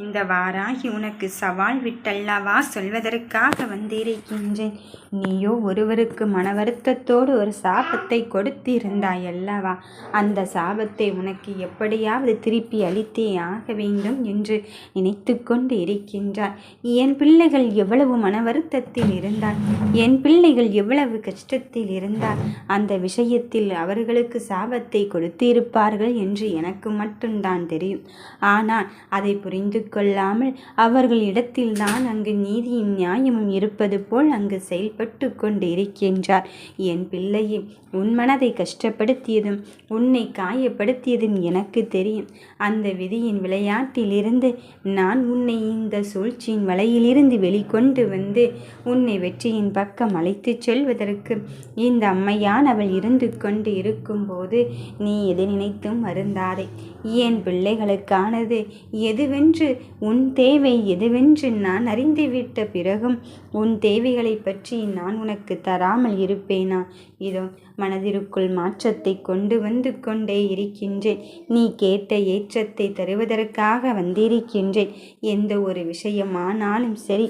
இந்த வாராகி உனக்கு சவால் விட்டல்லவா? சொல்வதற்காக வந்திருக்கின்றேன். நீயோ ஒருவருக்கு மன வருத்தத்தோடு ஒரு சாபத்தை கொடுத்திருந்தாய் அல்லவா அந்த சாபத்தை உனக்கு எப்படியாவது திருப்பி அளித்தே ஆக வேண்டும் என்று நினைத்து கொண்டு இருக்கின்றார் என் பிள்ளைகள் எவ்வளவு மன வருத்தத்தில் இருந்தால் என் பிள்ளைகள் எவ்வளவு கஷ்டத்தில் இருந்தால் அந்த விஷயத்தில் அவர்களுக்கு சாபத்தை கொடுத்திருப்பார்கள் என்று எனக்கு மட்டும்தான் தெரியும். ஆனால் அதை புரிந்து கொள்ளாமல் அவர்களிடத்தில்தான் அங்கு நீதியும் நியாயமும் இருப்பது போல் அங்கு செயல்பட்டு கொண்டு இருக்கின்றார் என் பிள்ளையே உன் மனதை கஷ்டப்படுத்தியதும் உன்னை காயப்படுத்தியதும் எனக்கு தெரியும். அந்த விதியின் விளையாட்டிலிருந்து நான் உன்னை இந்த சூழ்ச்சியின் வலையிலிருந்து வெளிக்கொண்டு வந்து உன்னை வெற்றியின் பக்கம் அழைத்துச் செல்வதற்கு இந்த அம்மையானவள் இருந்து கொண்டு இருக்கும்போது நீ எது நினைத்தும் வருந்தாதே. என் பிள்ளைகளுக்கானது எதுவென்று உன் தேவை எதுவென்று நான் அறிந்துவிட்ட பிறகும் உன் தேவைகளை பற்றி நான் உனக்கு தராமல் இருப்பேனா? இதோ மனதிற்குள் மாற்றத்தை கொண்டு வந்து கொண்டே இருக்கின்றேன். நீ கேட்ட ஏற்றத்தை தருவதற்காக வந்திருக்கின்றேன். எந்த ஒரு விஷயமானாலும் சரி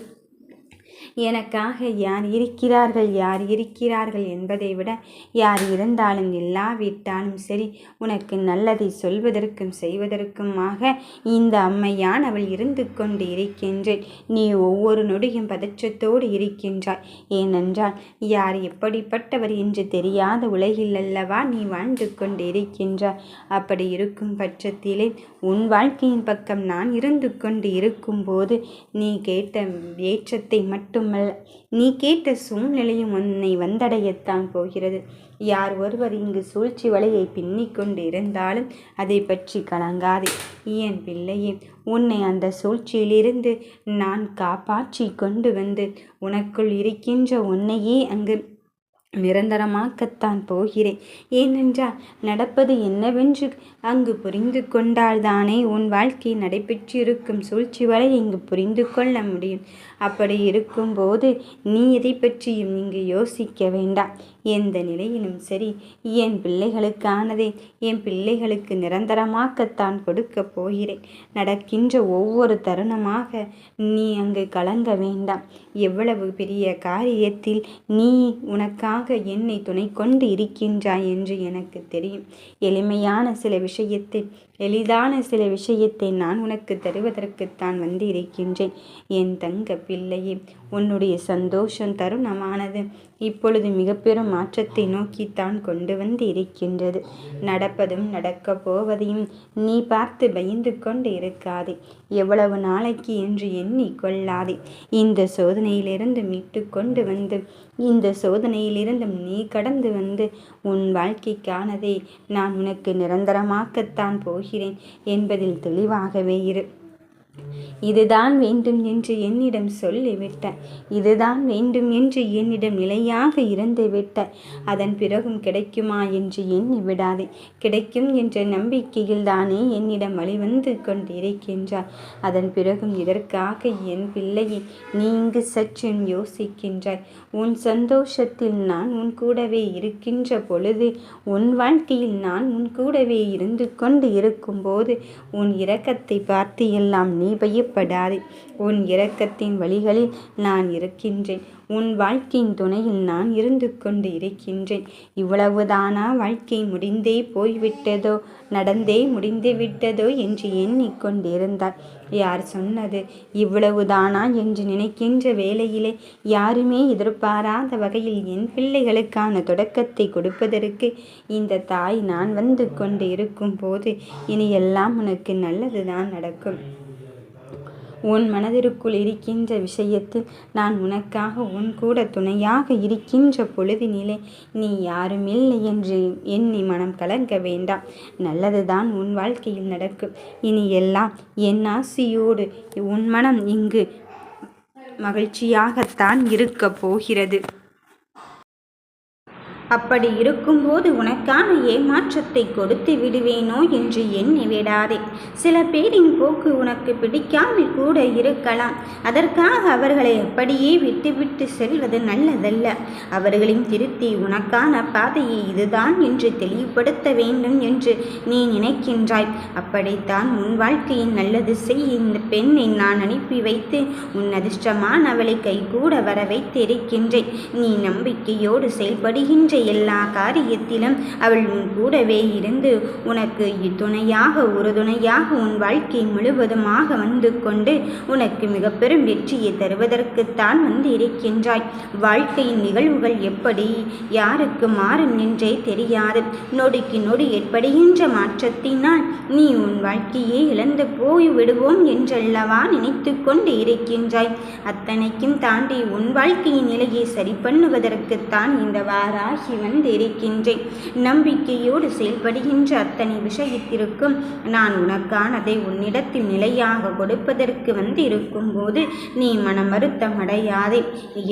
எனக்காக யார் இருக்கிறார்கள் யார் இருக்கிறார்கள் என்பதை விட யார் இருந்தாலும் இல்லாவிட்டாலும் சரி உனக்கு நல்லதை சொல்வதற்கும் செய்வதற்குமாக இந்த அம்மையான் அவள் இருந்து கொண்டு இருக்கின்றேன். நீ ஒவ்வொரு நொடியும் பதற்றத்தோடு இருக்கின்றாய். ஏனென்றால் யார் எப்படிப்பட்டவர் என்று தெரியாத உலகில் அல்லவா நீ வாழ்ந்து கொண்டு இருக்கின்றாய். அப்படி இருக்கும் பட்சத்திலே உன் வாழ்க்கையின் பக்கம் நான் இருந்து கொண்டு இருக்கும்போது நீ கேட்ட ஏற்றத்தை மட்டும் மட்டுமல்ல நீ கேட்ட சூழ்நிலையும் உன்னை வந்தடையத்தான் போகிறது. யார் ஒருவர் இங்கு சூழ்ச்சி வலையை பின்னிக் கொண்டு இருந்தாலும் அதை பற்றி கலங்காதே. என் பிள்ளையே உன்னை அந்த சூழ்ச்சியிலிருந்து நான் காப்பாற்றி கொண்டு வந்து உனக்குள் இருக்கின்ற உன்னையே அங்கு நிரந்தரமாக்கத்தான் போகிறேன். ஏனென்றால் நடப்பது என்னவென்று அங்கு புரிந்து கொண்டால்தானே உன் வாழ்க்கை நடைபெற்றிருக்கும் சூழ்ச்சி வரை இங்கு புரிந்து கொள்ள முடியும். அப்படி இருக்கும்போது நீ எதை பற்றியும் இங்கு யோசிக்க வேண்டாம். எந்த நிலையிலும் சரி என் பிள்ளைகளுக்கானதை. என் பிள்ளைகளுக்கு நிரந்தரமாக்கத்தான் கொடுக்கப் போகிறேன். நடக்கின்ற ஒவ்வொரு தருணமாக நீ அங்கு கலங்க வேண்டாம். எவ்வளவு பெரிய காரியத்தில் நீ உனக்காக என்னை துணை கொண்டு இருக்கின்றாய் என்று எனக்கு தெரியும். எளிமையான சில விஷயத்தை எளிதான சில விஷயத்தை நான் உனக்கு தருவதற்குத்தான் வந்து இருக்கின்றேன். என் தங்க பிள்ளையே உன்னுடைய சந்தோஷம் தருணமானது இப்பொழுது மிக பெரும் மாற்றத்தை நோக்கித்தான் கொண்டு வந்து இருக்கின்றது நடப்பதும் நடக்கப் போவதையும் நீ பார்த்து பயந்து கொண்டு இருக்காதே. எவ்வளவு நாளைக்கு என்று எண்ணி கொள்ளாதே. இந்த சோதனையிலிருந்து மீட்டு கொண்டு வந்து இந்த சோதனையிலிருந்தும் நீ கடந்து வந்து உன் வாழ்க்கைக்கானதை நான் உனக்கு நிரந்தரமாக்கத்தான் போகிறேன் என்பதில் தெளிவாகவே இரு. இதுதான் வேண்டும் என்று என்னிடம் சொல்லிவிட்ட இதுதான் வேண்டும் என்று என்னிடம் நிலையாக இருந்து விட்ட அதன் பிறகும் கிடைக்குமா என்று எண்ணி விடாதே. கிடைக்கும் என்ற நம்பிக்கையில் தானே என்னிடம் வழிவந்து கொண்டிருக்கின்றார் அதன் பிறகும் இதற்காக என் பிள்ளையை நீ இங்கு சற்றும் யோசிக்கின்றாய். உன் சந்தோஷத்தில் நான் உன் கூடவே இருக்கின்ற பொழுது உன் வாழ்க்கையில் நான் உன் கூடவே இருந்து கொண்டு இருக்கும்போது உன் இரக்கத்தை பார்த்து எல்லாம் நீ பயப்படாதே உன் இரக்கத்தின் வழிகளில் நான் இருக்கின்றேன். உன் வாழ்க்கையின் துணையில் நான் இருந்து கொண்டு இருக்கின்றேன். இவ்வளவுதானா வாழ்க்கை முடிந்தே போய்விட்டதோ? நடந்தே முடிந்து விட்டதோ என்று எண்ணிக்கொண்டிருந்தார் யார் சொன்னது? இவ்வளவுதானா என்று நினைக்கின்ற வேளையிலே யாருமே எதிர்பாராத வகையில் என் பிள்ளைகளுக்கான தொடக்கத்தை கொடுப்பதற்கு இந்த தாய் நான் வந்து கொண்டு இருக்கும் போது இனி எல்லாம் உனக்கு நல்லதுதான் நடக்கும். உன் மனதிற்குள் இருக்கின்ற விஷயத்தில் நான் உனக்காக உன் கூட துணையாக இருக்கின்ற பொழுதினிலே நீ யாருமில்லை என்று எண்ணி மனம் கலங்க வேண்டாம். நல்லதுதான் உன் வாழ்க்கையில் நடக்கும். இனி எல்லாம் என் ஆசியோடு உன் மனம் இங்கு மகிழ்ச்சியாகத்தான் இருக்கப் போகிறது. அப்படி இருக்கும்போது உனக்கான ஏமாற்றத்தை கொடுத்து விடுவேனோ என்று எண்ணி விடாதே. சில பேரின் போக்கு உனக்கு பிடிக்காமல் கூட இருக்கலாம். அதற்காக அவர்களை அப்படியே விட்டுவிட்டு செல்வது நல்லதல்ல. அவர்களின் திருத்தி உனக்கான பாதையை இதுதான் என்று தெளிவுபடுத்த வேண்டும் என்று நீ நினைக்கின்றாய். அப்படித்தான் உன் வாழ்க்கையின் நல்லது செய் இந்த பெண்ணை நான் அனுப்பி வைத்து உன் அதிர்ஷ்டமான அவளை கைகூட வர வைத்திருக்கின்றேன் நீ நம்பிக்கையோடு செயல்படுகின்ற எல்லா காரியத்திலும் அவள் உன் கூடவே இருந்து உனக்கு துணையாக உறுதுணையாக உன் வாழ்க்கை முழுவதுமாக வந்து கொண்டு உனக்கு மிக பெரும் வெற்றியை தருவதற்குத்தான் வந்து இருக்கின்றாய். வாழ்க்கையின் நிகழ்வுகள் எப்படி யாருக்கு மாறும் என்றே தெரியாது. நொடிக்கு நொடி ஏற்படுகின்ற மாற்றத்தினால் நீ உன் வாழ்க்கையை இழந்து போய் விடுவோம் என்றல்லவா நினைத்து கொண்டு இருக்கின்றாய். அத்தனைக்கும் தாண்டி உன் வாழ்க்கையின் நிலையை சரி பண்ணுவதற்குத்தான் இந்த வாராகி வந்து வந்திருக்கின்றேன். நம்பிக்கையோடு செயல்படுகின்ற அத்தனை விஷயத்திற்கும் நான் உனக்கானதை உன்னிடத்தில் நிலையாக கொடுப்பதற்கு வந்து இருக்கும்போது நீ மனம் வருத்தம் அடையாதே.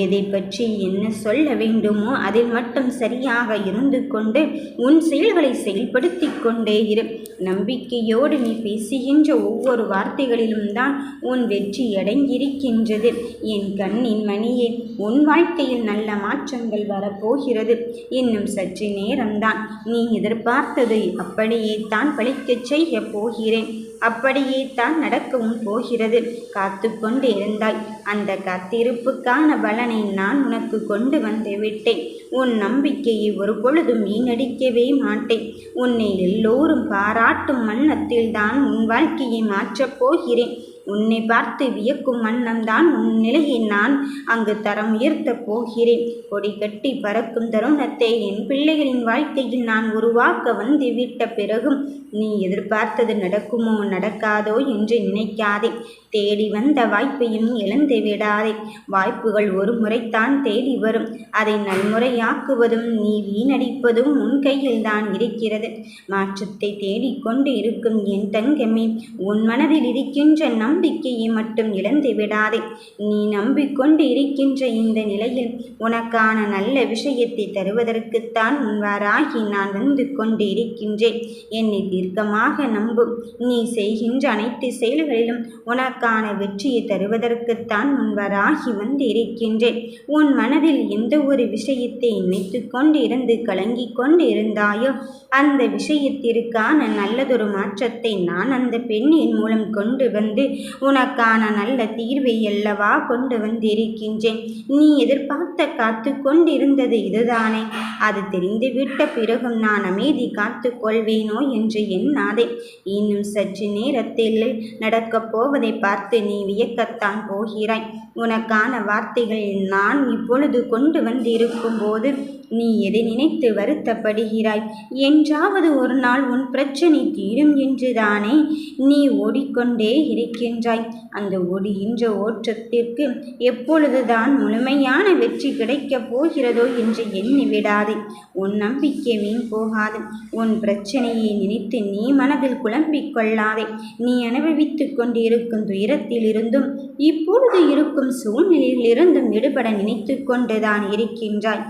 எதை பற்றி என்ன சொல்ல வேண்டுமோ அதில் மட்டும் சரியாக இருந்து கொண்டு உன் செயல்களை செயல்படுத்தி கொண்டே இரு. நம்பிக்கையோடு நீ பேசுகின்ற ஒவ்வொரு வார்த்தைகளிலும் தான் உன் வெற்றி அடங்கியிருக்கின்றது. என் கண்ணின் மணியே உன் வாழ்க்கையில் நல்ல மாற்றங்கள் வரப்போகிறது. இன்னும் சற்று நேரம்தான். நீ எதிர்பார்த்ததை அப்படியே தான் பழிக்கச் செய்ய போகிறேன். அப்படியே தான் நடக்கவும் போகிறது. காத்து கொண்டு இருந்தாய். அந்த காத்திருப்புக்கான பலனை நான் உனக்கு கொண்டு வந்து விட்டேன். உன் நம்பிக்கையை ஒரு பொழுதும் வீணடிக்கவே மாட்டேன். உன்னை எல்லோரும் பாராட்டும் வண்ணத்தில் தான் உன் வாழ்க்கையை மாற்றப் போகிறேன். உன்னை பார்த்து வியக்கும் வண்ணம்தான் உன் நிலையை நான் அங்கு தரம் உயர்த்தப் போகிறேன். கொடி கட்டி பறக்கும் தருணத்தை என் பிள்ளைகளின் வாழ்க்கையில் நான் உருவாக்க வந்து விட்ட பிறகும் நீ எதிர்பார்த்தது நடக்குமோ நடக்காதோ என்று நினைக்காதே. தேடி வந்த வாய்ப்பையும் இழந்து விடாதே. வாய்ப்புகள் ஒரு முறைத்தான் தேடி வரும். அதை நல்முறையாக்குவதும் நீ வீணடிப்பதும் உன் கையில் தான் இருக்கிறது. மாற்றத்தை தேடிக்கொண்டு இருக்கும் என் தங்கமே உன் மனதில் இருக்கின்ற நம் நம்பிக்கையை மட்டும் இழந்து விடாதே. நீ நம்பிக்கொண்டு இருக்கின்ற இந்த நிலையில் உனக்கான நல்ல விஷயத்தை தருவதற்குத்தான் முன்வாராகி நான் வந்து கொண்டு இருக்கின்றேன். என்னை தீர்க்கமாக நம்பும் நீ செய்கின்ற அனைத்து செயல்களிலும் உனக்கான வெற்றியை தருவதற்குத்தான் முன்வராகி வந்து இருக்கின்றேன். உன் மனதில் எந்த ஒரு விஷயத்தை நினைத்து கொண்டு இருந்து கலங்கி கொண்டு இருந்தாயோ அந்த விஷயத்திற்கான நல்லதொரு மாற்றத்தை நான் அந்த பெண்ணின் மூலம் கொண்டு வந்து உனக்கான நல்ல தீர்வை அல்லவா கொண்டு வந்திருக்கின்றேன். நீ எதிர்பார்த்த காத்து கொண்டிருந்தது இதுதானே. அது தெரிந்துவிட்ட பிறகும் நான் அமைதி காத்து கொள்வேனோ என்று எண்ணாதே. இன்னும் சற்று நேரத்தில் நடக்கப் போவதை பார்த்து பார்த்து நீ வியக்கத்தான் போகிறாய். உனக்கான வார்த்தைகள் நான் இப்பொழுது கொண்டு வந்திருக்கும் போது நீ எதை நினைத்து வருத்தப்படுகிறாய்? என்றாவது ஒரு நாள் உன் பிரச்சனை தீரும் என்றுதானே நீ ஓடிக்கொண்டே இருக்கின்றாய். அந்த ஓடுகின்ற ஓட்டத்திற்கு எப்பொழுதுதான் முழுமையான வெற்றி கிடைக்கப் போகிறதோ என்று எண்ணி விடாதே. உன் நம்பிக்கை வீண் போகாது. உன் பிரச்சனையை நினைத்து நீ மனதில் குழம்பிக் கொள்ளாதே. நீ அனுபவித்துக் கொண்டிருக்கும் துயரத்திலிருந்தும் இப்பொழுது இருக்கும் சூழ்நிலையிலிருந்தும் விடுபட நினைத்து கொண்டுதான் இருக்கின்றாய்.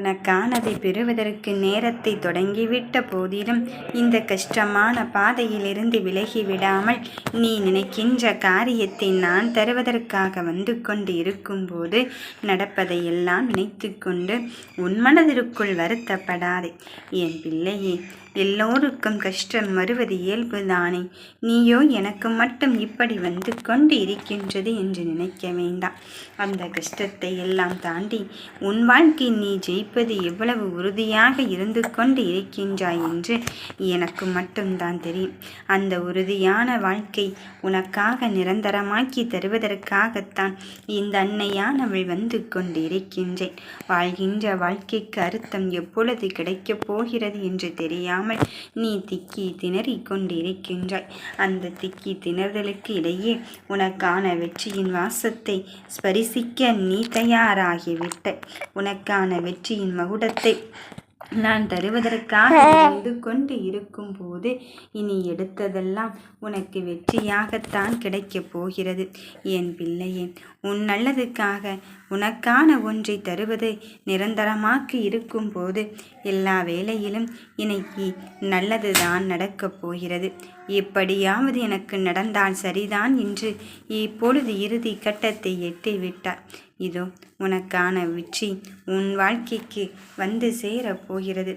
உனக்கானதை பெறுவதற்கு நேரத்தை தொடங்கிவிட்ட போதிலும் இந்த கஷ்டமான பாதையிலிருந்து விலகிவிடாமல் நீ நினைக்கின்ற காரியத்தை நான் தருவதற்காக வந்து கொண்டு இருக்கும்போது நடப்பதையெல்லாம் நினைத்து கொண்டு உன் மனதிற்குள் வருத்தப்படாதே. என் பிள்ளையே எல்லோருக்கும் கஷ்டம் வருவது இயல்புதானே நீயோ எனக்கு மட்டும் இப்படி வந்து கொண்டு இருக்கின்றது என்று நினைக்க வேண்டாம். அந்த கஷ்டத்தை எல்லாம் தாண்டி உன் வாழ்க்கை நீ ஜெயிப்பது எவ்வளவு உறுதியாக இருந்து கொண்டு இருக்கின்றாய் என்று எனக்கு மட்டும்தான் தெரியும். அந்த உறுதியான வாழ்க்கை உனக்காக நிரந்தரமாக்கி தருவதற்காகத்தான் இந்த அன்னையானவள் வந்து கொண்டு இருக்கின்றேன். வாழ்கின்ற வாழ்க்கைக்கு அர்த்தம் எப்பொழுது கிடைக்கப் போகிறது என்று தெரியாமல் இல்லாமல் நீ திக்கி திணறிக் கொண்டிருக்கின்றாய். அந்த திக்கி திணறுதலுக்கு இடையே உனக்கான வெற்றியின் வாசத்தை ஸ்பரிசிக்க நீ தயாராகிவிட்ட உனக்கான வெற்றியின் மகுடத்தை நான் தருவதற்காக இருந்து கொண்டு இருக்கும்போது இனி எடுத்ததெல்லாம் உனக்கு வெற்றியாகத்தான் கிடைக்கப் போகிறது. என் பிள்ளையே உன் நல்லதுக்காக உனக்கான ஒன்றை தருவது நிரந்தரமாக இருக்கும்போது எல்லா வேளையிலும் இன்னைக்கு நல்லதுதான் நடக்கப் போகிறது. எப்படியாவது எனக்கு நடந்தால் சரிதான் என்று இப்பொழுது இறுதி கட்டத்தை எட்டிவிட்டார். இதோ உனக்கான வெற்றி உன் வாழ்க்கைக்கு வந்து சேரப் போகிறது.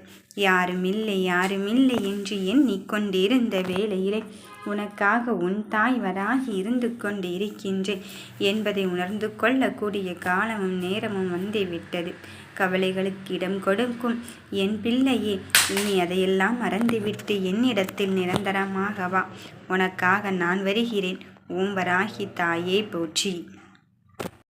யாருமில்லை யாருமில்லை என்று எண்ணிக்கொண்டிருந்த வேளையிலே உனக்காக உன் தாய் வராகி இருந்து கொண்டு இருக்கின்றேன் என்பதை உணர்ந்து கொள்ளக்கூடிய காலமும் நேரமும் வந்து விட்டது. கவலைகளுக்கு இடம் கொடுக்கும் என் பிள்ளையே இனி அதையெல்லாம் மறந்துவிட்டு என்னிடத்தில் நிரந்தரமாகவா? உனக்காக நான் வருகிறேன். ஓம் வராகி தாயே போற்றி.